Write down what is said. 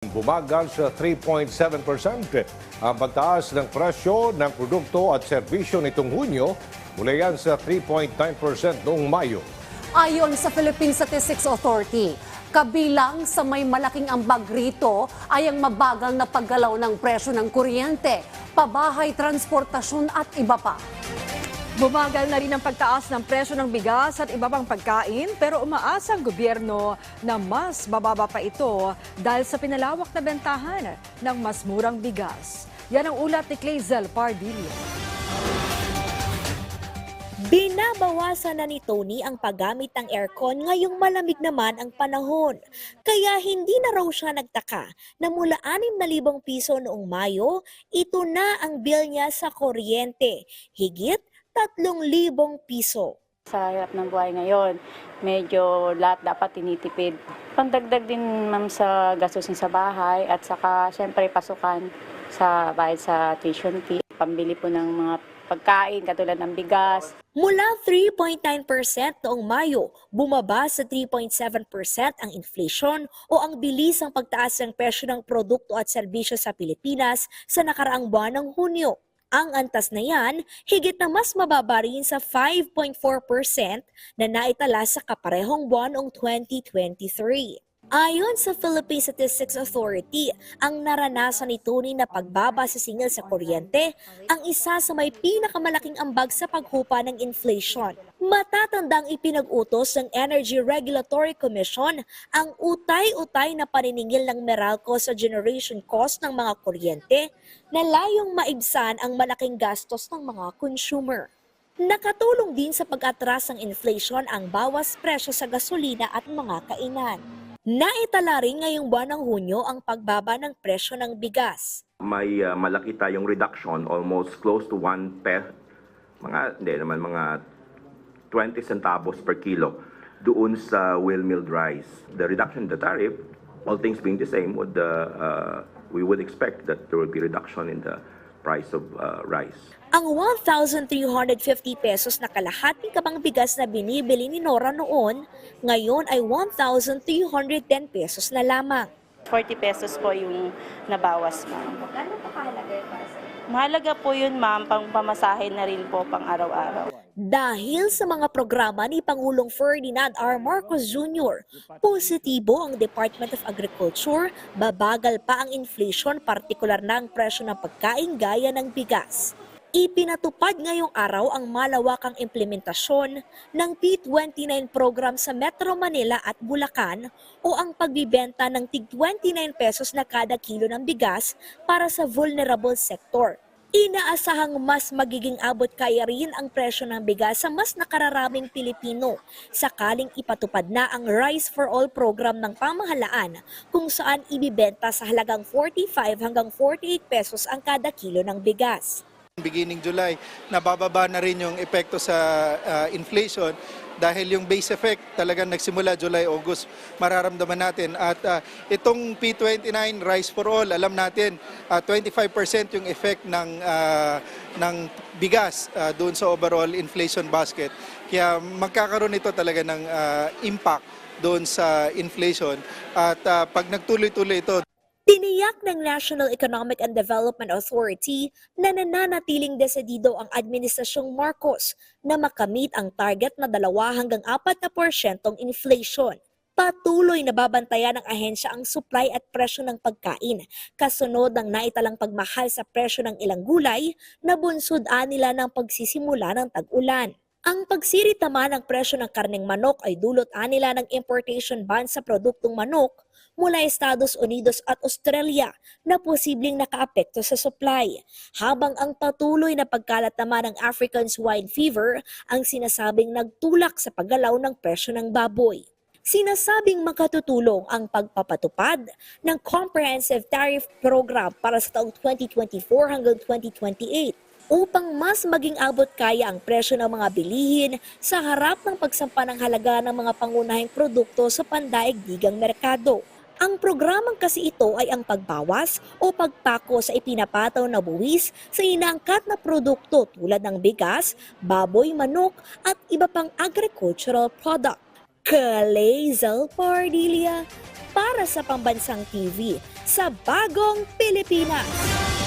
Bumagal sa 3.7% ang pagtaas ng presyo ng produkto at serbisyo nitong Hunyo mula yan sa 3.9% noong Mayo. Ayon sa Philippine Statistics Authority, kabilang sa may malaking ambag rito ay ang mabagal na paggalaw ng presyo ng kuryente, pabahay, transportasyon at iba pa. Bumagal na rin ang pagtaas ng presyo ng bigas at iba pang pagkain pero umaasa ang gobyerno na mas bababa pa ito dahil sa pinalawak na bentahan ng mas murang bigas. Yan ang ulat ni Clazel Pardillo. Binabawasan na ni Tony ang paggamit ng aircon ngayong malamig naman ang panahon. Kaya hindi na raw siya nagtaka na mula 6,000 piso noong Mayo, ito na ang bill niya sa kuryente. Higit 3,000 piso. Sa hirap ng buhay ngayon, medyo lahat dapat tinitipid. Pandagdag din ma'am sa gastusin sa bahay at saka syempre pasukan sa bayad sa tuition fee, pambili po ng mga pagkain katulad ng bigas. Mula 3.9% noong Mayo, bumaba sa 3.7% ang inflation o ang bilis ng pagtaas ng presyo ng produkto at serbisyo sa Pilipinas sa nakaraang buwan ng Hunyo. Ang antas na yan, higit na mas mababa rin sa 5.4% na naitala sa kaparehong buwan noong 2023. Ayon sa Philippine Statistics Authority, ang naranasan ni Tony na pagbaba sa singil sa kuryente ang isa sa may pinakamalaking ambag sa paghupa ng inflation. Matatandang ipinag-utos ng Energy Regulatory Commission ang utay-utay na paniningil ng Meralco sa generation cost ng mga kuryente na layong maibsan ang malaking gastos ng mga consumer. Nakatulong din sa pag-atras ng inflation ang bawas presyo sa gasolina at mga kainan. Naitala rin ngayong buwan ng Hunyo ang pagbaba ng presyo ng bigas. may uh, malaki tayong reduction, almost close to 1 pe, mga, hindi naman, mga 20 centavos per kilo doon sa well milled rice. The reduction in the tariff, all things being the same, would, uh, uh, we would expect that there will be reduction in the price of uh, rice. Ang 1,350 pesos na kalahating kabang bigas na binibili ni Nora noon, ngayon ay 1,310 pesos na lamang. 40 pesos po yung nabawas ma'am. Gano'n po kahalaga yun para Mahalaga po yun ma'am, pang pamasahe na rin po pang araw-araw. Dahil sa mga programa ni Pangulong Ferdinand R. Marcos Jr., positibo ang Department of Agriculture, babagal pa ang inflation, partikular na ang presyo ng pagkain gaya ng bigas. Ipinatupad ngayong araw ang malawakang implementasyon ng P29 program sa Metro Manila at Bulacan o ang pagbibenta ng tig 29 pesos na kada kilo ng bigas para sa vulnerable sector. Inaasahang mas magiging abot kaya rin ang presyo ng bigas sa mas nakararaming Pilipino sakaling ipatupad na ang Rice for All program ng pamahalaan kung saan ibibenta sa halagang 45 hanggang 48 pesos ang kada kilo ng bigas. Beginning July, nabababa na rin yung epekto sa uh, inflation dahil yung base effect talagang nagsimula July, August, mararamdaman natin. At uh, itong P29 Rice for All, alam natin, uh, 25% yung effect ng, uh, ng bigas uh, doon sa overall inflation basket. Kaya magkakaroon ito talaga ng uh, impact doon sa inflation. At uh, pag nagtuloy-tuloy ito, Tiniyak ng National Economic and Development Authority na nananatiling desedido ang Administrasyong Marcos na makamit ang target na 2 hanggang 4 na porsyentong inflation. Patuloy na babantayan ng ahensya ang supply at presyo ng pagkain, kasunod ng naitalang pagmahal sa presyo ng ilang gulay na bunsod nila ng pagsisimula ng tag-ulan. Ang pagsiritama ng presyo ng karneng manok ay dulot nila ng importation ban sa produktong manok mula Estados Unidos at Australia na posibleng nakaapekto sa supply. Habang ang patuloy na pagkalat naman ng African swine fever ang sinasabing nagtulak sa paggalaw ng presyo ng baboy. Sinasabing makatutulong ang pagpapatupad ng Comprehensive Tariff Program para sa taong 2024 hanggang 2028 upang mas maging abot kaya ang presyo ng mga bilihin sa harap ng pagsampa ng halaga ng mga pangunahing produkto sa pandaigdigang merkado. Ang programang kasi ito ay ang pagbawas o pagpako sa ipinapataw na buwis sa inaangkat na produkto tulad ng bigas, baboy, manok at iba pang agricultural product. Kalezal Pardilia para sa Pambansang TV sa Bagong Pilipinas.